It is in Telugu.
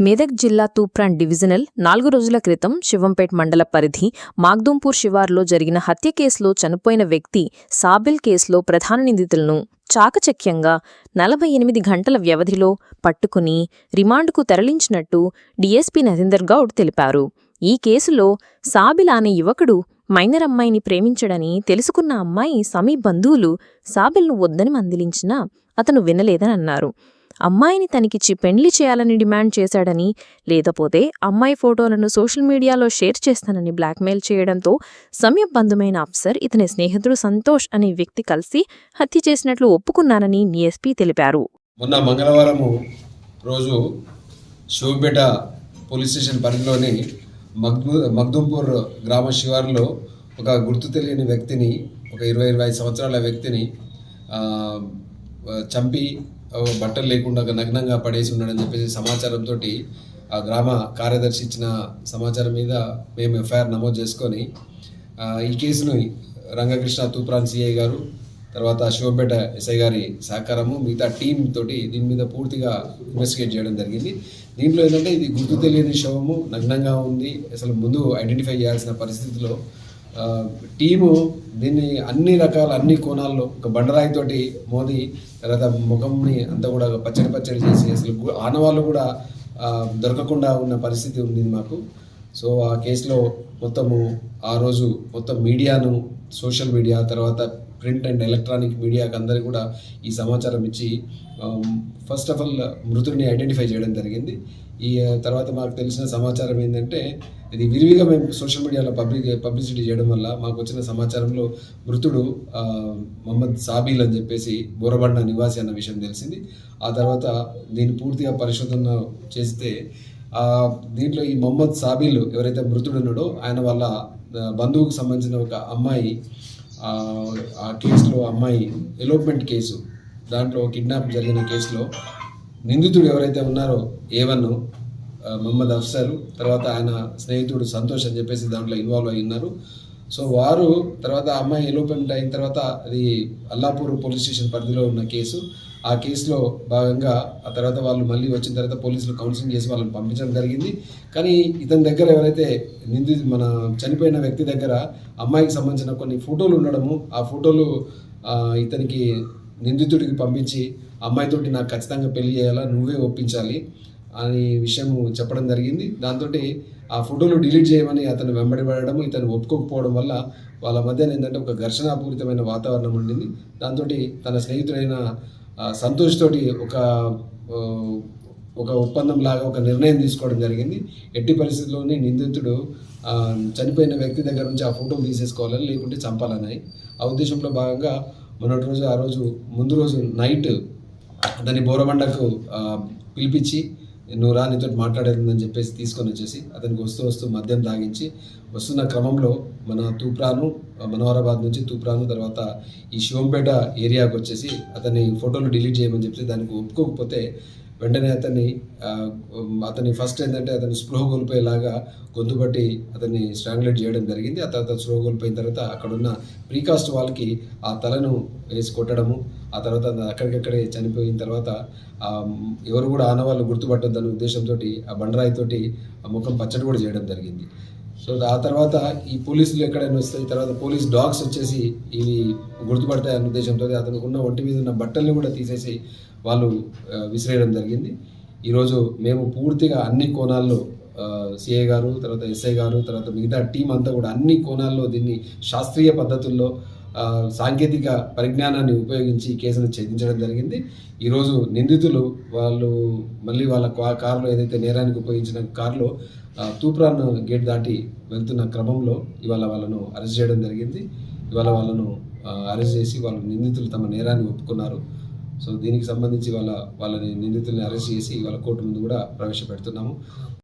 మెదక్ జిల్లా తూప్రాన్ డివిజనల్ నాలుగు రోజుల క్రితం శివంపేట్ మండల పరిధి మాగ్దూంపూర్ శివార్లో జరిగిన హత్య కేసులో చనిపోయిన వ్యక్తి సాబిల్ కేసులో ప్రధాన నిందితులను చాకచక్యంగా నలభై ఎనిమిది గంటల వ్యవధిలో పట్టుకుని రిమాండ్కు తరలించినట్టు డీఎస్పీ నరేందర్ గౌడ్ తెలిపారు. ఈ కేసులో సాబిల్ అనే యువకుడు మైనర్ అమ్మాయిని ప్రేమించడని తెలుసుకున్న అమ్మాయి సమీ బంధువులు సాబిల్ను వద్దని మందిలించినా అతను వినలేదని అన్నారు అమ్మాయిని తనకిచ్చి పెండ్లి చేయాలని డిమాండ్ చేశాడని లేకపోతే అమ్మాయి ఫోటోలను సోషల్ మీడియాలో షేర్ చేస్తానని బ్లాక్మెయిల్ చేయడంతో సమయబంధమైన అఫ్సర్ ఇతని స్నేహితుడు సంతోష్ అనే వ్యక్తి కలిసి హత్య చేసినట్లు ఒప్పుకున్నానని డీఎస్పీ తెలిపారు. మొన్న మంగళవారం రోజు శివపేట పోలీస్ స్టేషన్ పరిధిలోని మగ్దు మగ్దుంపూర్ గ్రామ శివారులో ఒక గుర్తు తెలియని వ్యక్తిని ఒక ఇరవై ఇరవై సంవత్సరాల వ్యక్తిని చంపి బట్టలు లేకుండా నగ్నంగా పడేసి ఉన్నాడని చెప్పేసి సమాచారంతో ఆ గ్రామ కార్యదర్శి ఇచ్చిన సమాచారం మీద మేము ఎఫ్ఐఆర్ నమోదు చేసుకొని ఈ కేసును రంగకృష్ణ తూప్రాన్ సిఐ గారు తర్వాత శివపేట ఎస్ఐ గారి సహకారము మిగతా టీం తోటి దీని మీద పూర్తిగా ఇన్వెస్టిగేట్ చేయడం జరిగింది. దీంట్లో ఏంటంటే ఇది గుర్తు తెలియని శవము నగ్నంగా ఉంది అసలు ముందు ఐడెంటిఫై చేయాల్సిన పరిస్థితిలో టీము దీన్ని అన్ని రకాల అన్ని కోణాల్లో ఒక బండరాయితోటి మోది తర్వాత ముఖంని అంతా కూడా పచ్చడి పచ్చడి చేసి అసలు ఆనవాళ్ళు కూడా దొరకకుండా ఉన్న పరిస్థితి ఉంది మాకు. సో ఆ కేసులో మొత్తము ఆ రోజు మొత్తం మీడియాను సోషల్ మీడియా తర్వాత ప్రింట్ అండ్ ఎలక్ట్రానిక్ మీడియాకి అందరికీ కూడా ఈ సమాచారం ఇచ్చి ఫస్ట్ ఆఫ్ ఆల్ మృతుడిని ఐడెంటిఫై చేయడం జరిగింది. ఈ తర్వాత మాకు తెలిసిన సమాచారం ఏంటంటే ఇది విరివిగా మేము సోషల్ మీడియాలో పబ్లిక్ పబ్లిసిటీ చేయడం వల్ల మాకు వచ్చిన సమాచారంలో మృతుడు మహమ్మద్ సాబీల్ అని చెప్పేసి బోరబండ నివాసి అన్న విషయం తెలిసింది. ఆ తర్వాత దీన్ని పూర్తిగా పరిశోధన చేస్తే దీంట్లో ఈ మొహమ్మద్ సాబీల్ ఎవరైతే మృతుడున్నాడో ఆయన వాళ్ళ బంధువుకు సంబంధించిన ఒక అమ్మాయి ఆ, ఆ కేసులో అమ్మాయి ఎలోప్మెంట్ కేసు దాంట్లో కిడ్నాప్ జరిగిన కేసులో నిందితుడు ఎవరైతే ఉన్నారో ఏవన్ మహమ్మద్ అఫ్సర్ తర్వాత ఆయన స్నేహితుడు సంతోష్ అని చెప్పేసి దాంట్లో ఇన్వాల్వ్ అయి ఉన్నారు. సో వారు తర్వాత ఆ అమ్మాయి ఎలోపెంట్ అయిన తర్వాత అది అల్లాపూర్ పోలీస్ స్టేషన్ పరిధిలో ఉన్న కేసు. ఆ కేసులో భాగంగా ఆ తర్వాత వాళ్ళు మళ్ళీ వచ్చిన తర్వాత పోలీసులు కౌన్సిలింగ్ చేసి వాళ్ళని పంపించడం జరిగింది. కానీ ఇతని దగ్గర ఎవరైతే నింది మన చనిపోయిన వ్యక్తి దగ్గర అమ్మాయికి సంబంధించిన కొన్ని ఫోటోలు ఉండడము ఆ ఫోటోలు ఇతనికి నిందితుడికి పంపించి అమ్మాయితోటి నాకు ఖచ్చితంగా పెళ్ళి చేయాలా నువ్వే ఒప్పించాలి అని విషయం చెప్పడం జరిగింది. దాంతో ఆ ఫోటోలు డిలీట్ చేయమని అతను వెంబడిపడడం ఇతను ఒప్పుకోకపోవడం వల్ల వాళ్ళ మధ్య ఏంటంటే ఒక ఘర్షణాపూరితమైన వాతావరణం ఉండింది. దాంతో తన స్నేహితుడైన సంతోష్ తోటి ఒక ఒక ఒప్పందం లాగా ఒక నిర్ణయం తీసుకోవడం జరిగింది. ఎట్టి పరిస్థితుల్లోనే నిందితుడు చనిపోయిన వ్యక్తి దగ్గర నుంచి ఆ ఫోటోలు తీసేసుకోవాలని లేకుంటే చంపాలని ఆ ఉద్దేశంలో భాగంగా మొన్నటి రోజు ఆ రోజు ముందు రోజు నైట్ అతని బోరబండకు పిలిపించి నువ్వు రా నీతో మాట్లాడేదని చెప్పేసి తీసుకొని వచ్చేసి అతనికి వస్తూ వస్తూ మద్యం తాగించి వస్తున్న క్రమంలో మన తూప్రాను మనోహరాబాద్ నుంచి తూప్రాను తర్వాత ఈ శివంపేట ఏరియాకు వచ్చేసి అతని ఫోటోలు డిలీట్ చేయమని చెప్పి దానికి ఒప్పుకోకపోతే వెంటనే అతన్ని అతని ఫస్ట్ ఏంటంటే అతని స్పృహ కోల్పోయేలాగా గొంతు పట్టి అతన్ని స్ట్రాంగులేట్ చేయడం జరిగింది. ఆ తర్వాత స్పృహ కోల్పోయిన తర్వాత అక్కడున్న ప్రీకాస్ట్ వాళ్ళకి ఆ తలను వేసి కొట్టడము ఆ తర్వాత అక్కడికక్కడే చనిపోయిన తర్వాత ఎవరు కూడా ఆనవాళ్ళు గుర్తుపట్టొద్దన్న ఉద్దేశంతో ఆ బండరాయితోటి ఆ ముఖం పచ్చడి కూడా చేయడం జరిగింది. సో ఆ తర్వాత ఈ పోలీసులు ఎక్కడైనా వస్తాయి తర్వాత పోలీస్ డాగ్స్ వచ్చేసి ఇవి గుర్తుపడతాయి అన్న ఉద్దేశంతో అతనికి ఉన్న ఒంటి మీద ఉన్న బట్టల్ని కూడా తీసేసి వాళ్ళు విసిరేయడం జరిగింది. ఈరోజు మేము పూర్తిగా అన్ని కోణాల్లో సిఐ గారు తర్వాత ఎస్ఐ గారు తర్వాత మిగతా టీం అంతా కూడా అన్ని కోణాల్లో దీన్ని శాస్త్రీయ పద్ధతుల్లో సాంకేతిక పరిజ్ఞానాన్ని ఉపయోగించి కేసును ఛేదించడం జరిగింది. ఈరోజు నిందితులు వాళ్ళు మళ్ళీ వాళ్ళ కారులో ఏదైతే నేరానికి ఉపయోగించిన కారులో తూప్రాన్ గేట్ దాటి వెళ్తున్న క్రమంలో ఇవాళ వాళ్ళను అరెస్ట్ చేయడం జరిగింది. ఇవాళ వాళ్ళను అరెస్ట్ చేసి వాళ్ళు నిందితులు తమ నేరాన్ని ఒప్పుకున్నారు. సో దీనికి సంబంధించి వాళ్ళ వాళ్ళని నిందితుల్ని అరెస్ట్ చేసి వాళ్ళ కోర్టు ముందు కూడా ప్రవేశపెడుతున్నాము.